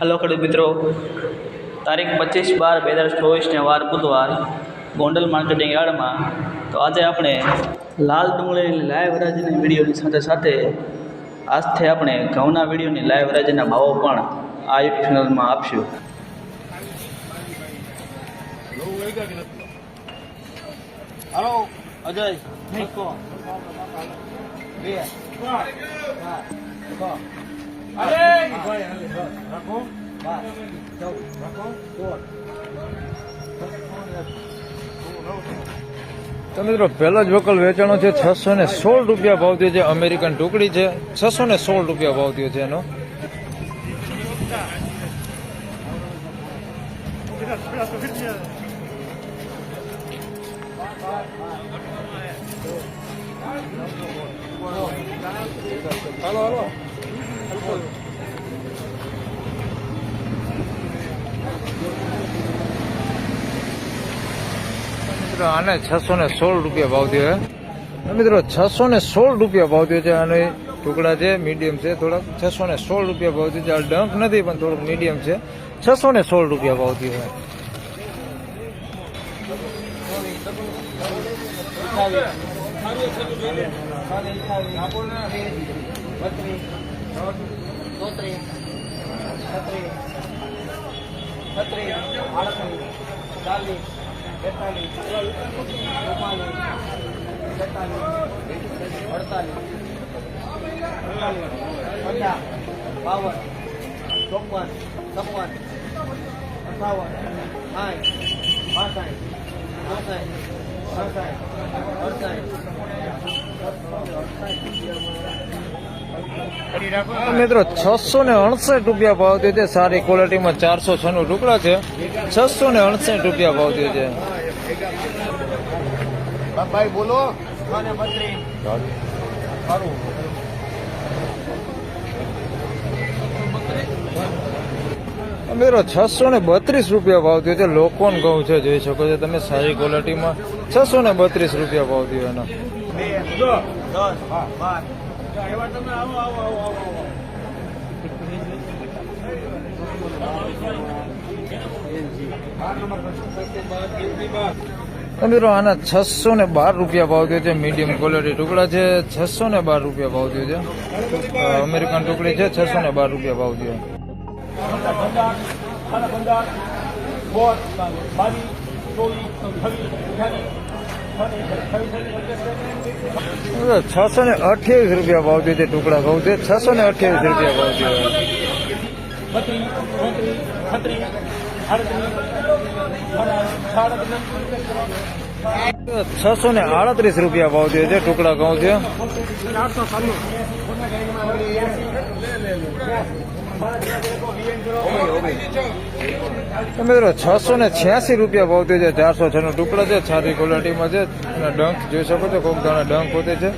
Hello ખેડૂત મિત્રો. તારીખ પચીસ બાર બે હજાર ચોવીસને વાર બુધવાર ગોંડલ માર્કેટિંગ યાર્ડમાં. તો આજે આપણે લાલ ડુંગળીની લાઈવ હરાજીની વિડીયોની સાથે સાથે આજથી આપણે ઘઉંના વિડીયોની લાઈવ હરાજીના ભાવો પણ આ યુટ્યુબ ચેનલમાં આપશું. હાલો અજય બે રાખો તો મિત્રો, પહેલો જ વકલ વેચાણો છે, છસો ને સોળ રૂપિયા ભાવ થયો છે, અમેરિકન ટુકડી છે, છસો ને સોળ રૂપિયા ભાવ થયો છે એનો. હાલો હાલો. મિત્રો આને છસો ને સોળ રૂપિયા ભાવ થયો હે મિત્રો છસો ને સોળ રૂપિયા ભાવ થયો છે આને ટુકડા છે મીડિયમ છે થોડાક છસો ને સોળ રૂપિયા ભાવ થયો છે ડંક નથી પણ થોડુંક મીડિયમ છે છસો ને સોળ રૂપિયા ભાવ થયો છે બાવન ચોપન છપ્પન અઠાવન સાઠ પાસઠ ચોસઠ સડસઠ અડસઠ મિત્રો છસો ને અડસઠ રૂપિયા ભાવ થયો છે. સારી ક્વોલિટીમાં ચારસો છ નું ટુકડા છે. છસો ને અડસઠ રૂપિયા ભાવ થયો છે. ભાઈ બોલો. મિત્રો છસો ને બત્રીસ રૂપિયા ભાવ થયો છે. લોકોન ઘઉં છે જોઈ શકો છો તમે સારી ક્વોલિટીમાં છસો ને બત્રીસ રૂપિયા ભાવ થયો એનો. બે દસ બાર એવા તમે આવો આવો આવો આવો આવો મિત્રો આના છસો ને બાર રૂપિયા ભાવ થયો છે મીડિયમ ક્વોલિટી ટુકડા છે છસો ને બાર રૂપિયા ભાવ થયો છે અમેરિકન ટુકડી છે છસો ને બાર રૂપિયા ભાવ થયો છસો ને અઠ્યાવીસ રૂપિયા ભાવ જોઈએ ટુકડા ભાવ છે છસો ને અઠ્યાવીસ રૂપિયા ભાવ સાડત્રીસ છસો ને આડત્રીસ રૂપિયા ભાવ જોઈએ છે, ટુકડા ઘઉં છે મિત્રો છસો ને છ્યાસી રૂપિયા ભાવ છે, ચારસો છ નો ટુકડા છે સારી ક્વોલિટીમાં છે, અને ડંક જોઈ શકો છો કોઈક દાણા ડંક પોતે છે.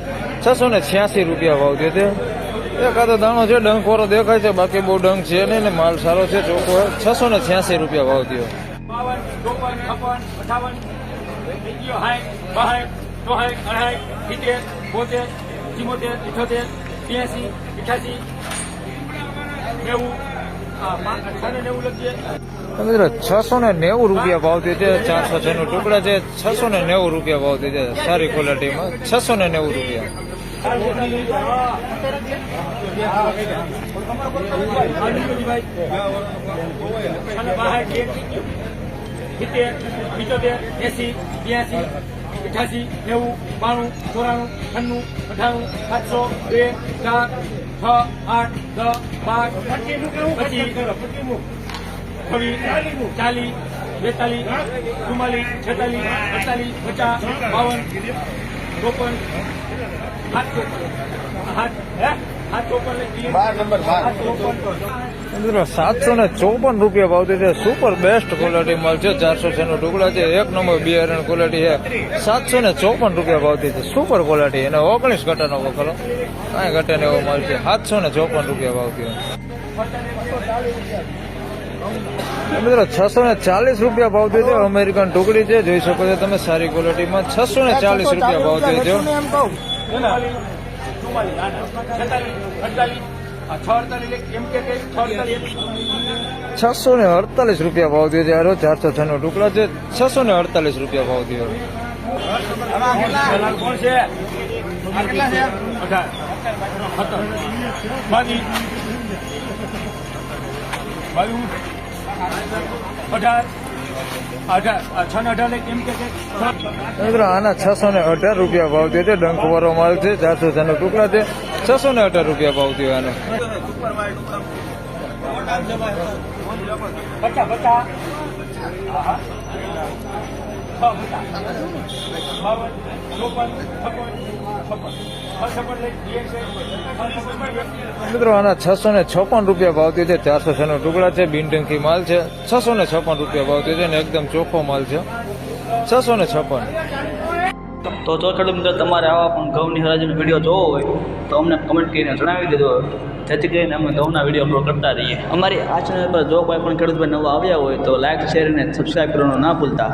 છસો ને છ્યાસી રૂપિયા ભાવ થયો છે. એકાદો દાણો છે ડંક વાળો દેખાય છે, બાકી બહુ ડંક છે નહીં ને, માલ સારો છે, ચોખ્ખો છસો ને છ્યાસી રૂપિયા ભાવ ચોસઠ અઢાઈ સિત્તેર, બોતેર ચિમોતેર ઇઠોતેર બ્યાસી અઠ્યાસી મિત્રો છસો ને નેવું રૂપિયા ભાવ દીધે ચારસો છ નું ટુકડા છે, છસો ને નેવું રૂપિયા ભાવ દીધે સારી ક્વોલિટીમાં છસો ને નેવું રૂપિયા. અઠ્યાસી નેવું બાણું ચોરાણું છન્નું અઠાણું સાતસો બે ચાર છ આઠ દસ બાર પચીસ છવ્વીસ ચાલીસ બેતાલીસ ચુમ્માલીસ છેતાલીસ અડતાલીસ પચાસ બાવન ચોપન સાત ચોપન સાત મિત્રો, સાતસો ને ચોપન રૂપિયા ભાવ છે. સુપર બેસ્ટ ક્વોલિટી માલ છે. ચારસો છે નો ટુકડા છે. એક નંબર બિયારણ ક્વોલિટી છે. સાતસો ને ચોપન રૂપિયા ભાવ છે. સુપર ક્વોલિટી અને ઓગણીસ ઘટાનો વખલો કાંઈ ઘટે ને એવો માલ છે. સાતસો ને ચોપન રૂપિયા ભાવ થયો મિત્રો, છસો ને ચાલીસ રૂપિયા ભાવ છે. અમેરિકન ટુકડી છે. જોઈ શકો છો તમે સારી ક્વોલિટીમાં છસો ને ચાલીસ રૂપિયા ભાવ થયો ચુમ્માલીસ છેતાલીસ અડતાલીસ છ છ છસો ને અડતાલીસ રૂપિયા ભાવ થયો છે હારો ચારસો નો ટુકડા છે છસો ને અડતાલીસ રૂપિયા ભાવ થયો. છે? છે? અઢાર. મિત્રો આના છસો ને અઢાર રૂપિયા ભાવ થયો છે ડંખ વાળો માલ છે ચારસો છન્નું ટુકડા છે છસો ને અઢાર રૂપિયા ભાવ થયો આનો ચોપન છ છે છ મિત્રો, આના છસો ને છપ્પન રૂપિયા ભાવ થયો છે ચારસો છન્નું ટુકડા છે બિનટંકી માલ છે. છસો ને છપ્પન રૂપિયા ભાવ થયો છે અને એકદમ ચોખ્ખો માલ છે. છસો ને છપ્પન. તો જો ખેડૂત મિત્રો, તમારે આવા પણ ઘઉંની હરાજીનો વીડિયો જોવો હોય, તો અમને કમેન્ટ કરીને જણાવી દેજો. જેથી કરીને અમે ઘઉંના વીડિયો અપલોડ કરતા રહીએ. અમારી આ ચેનલ પર જો કોઈ પણ ખેડૂતભાઈ નવા આવ્યા હોય, તો લાઇક શેર અને સબસ્ક્રાઈબ કરવાનું ના ભૂલતા.